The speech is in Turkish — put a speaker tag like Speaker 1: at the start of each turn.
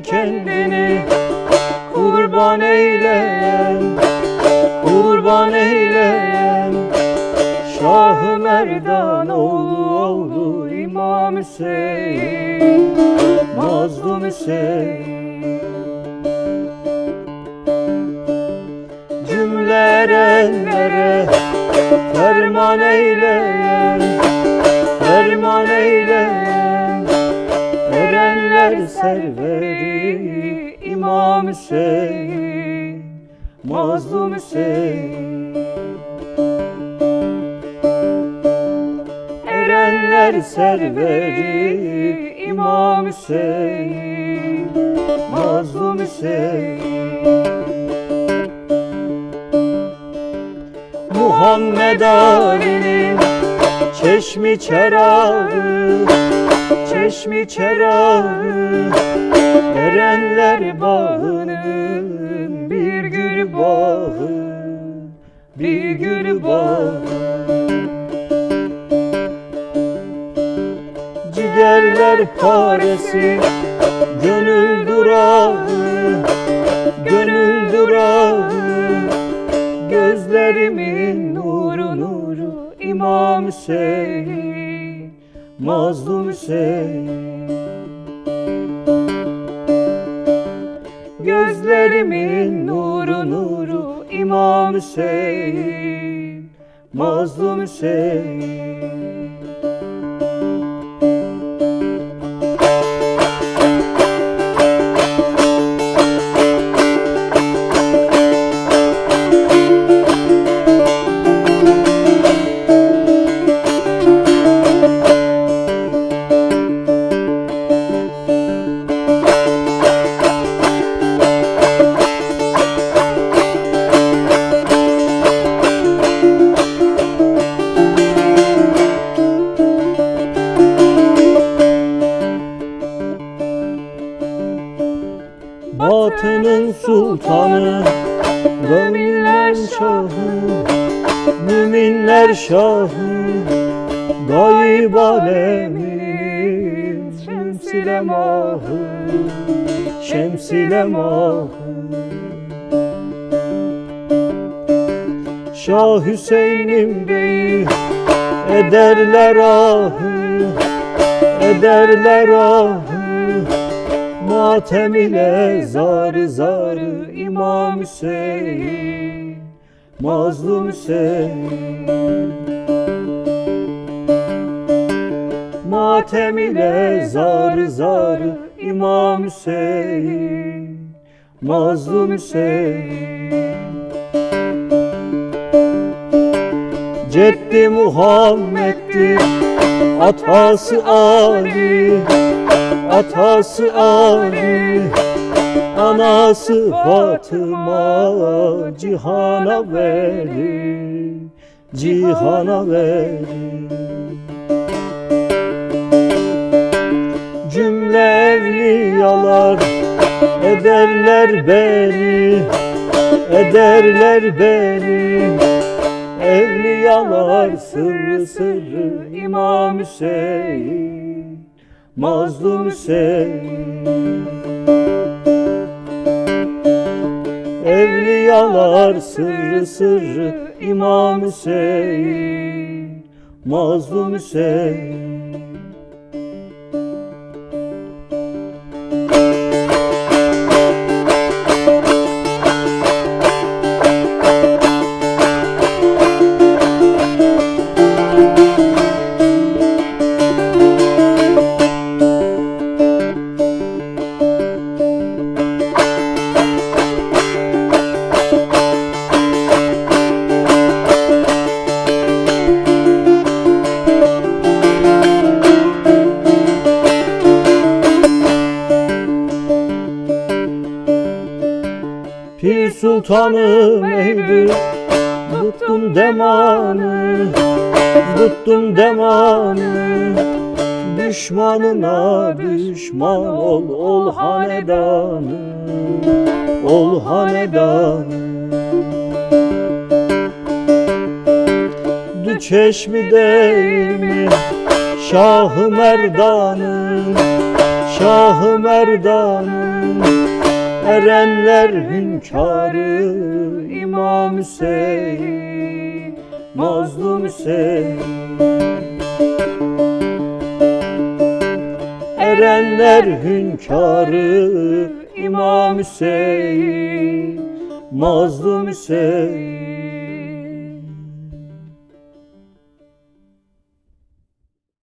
Speaker 1: kendini kurban eyleyen kurban eyleyen Şah-ı Merdan oğlu oğlu İmam Hüseyin Mazlum Hüseyin. Cümle erenlere ferman eyleyen Ferman eyleyen serveri İmam Hüseyin Mazlum Hüseyin. Erenler serveri İmam Hüseyin Mazlum Hüseyin. Muhammed Ali'nin çeşmi çerağı Çeşmi çerağı Erenler bağının bir gül bağı Bir gül bağı. Cigerler paresi Gönül durağı Gönül durağı Gözlerimin nuru nuru İmam Hüseyin Mazlum Hüseyin Gözlerimin nuru nuru İmam Hüseyin. Mazlum Hüseyin Batının sultanı Müminler şahı. Müminler şahı Gayb alemin Şemsile mahı Şemsile mahı. Şah Hüseyin'im bey Ederler ahı Ederler ahı Matem ile zarı zarı İmam Hüseyin Mazlum Hüseyin. Matem ile zarı zarı İmam Hüseyin Mazlum Hüseyin. Ceddi Muhammed'dir Atası Ali Atası Ali Anası Fatıma Cihana veli Cihana veli. Cümle evliyalar Ederler beni Ederler beni Evliyalar sırrı sırrı İmam Hüseyin Mazlum Hüseyin. Evliyalar sırrı sırrı İmam Hüseyin Mazlum Hüseyin sultanım eydi Tuttum demanı Tuttum demanı. Düşmanına düşman ol Ol hanedanı. Ol hanedanı. Dü çeşmi değil mi Şah-ı Merdan'ın Şahı Merdan'ım Erenler hünkârı İmam Hüseyin Mazlum Hüseyin. Erenler hünkârı İmam Hüseyin Mazlum Hüseyin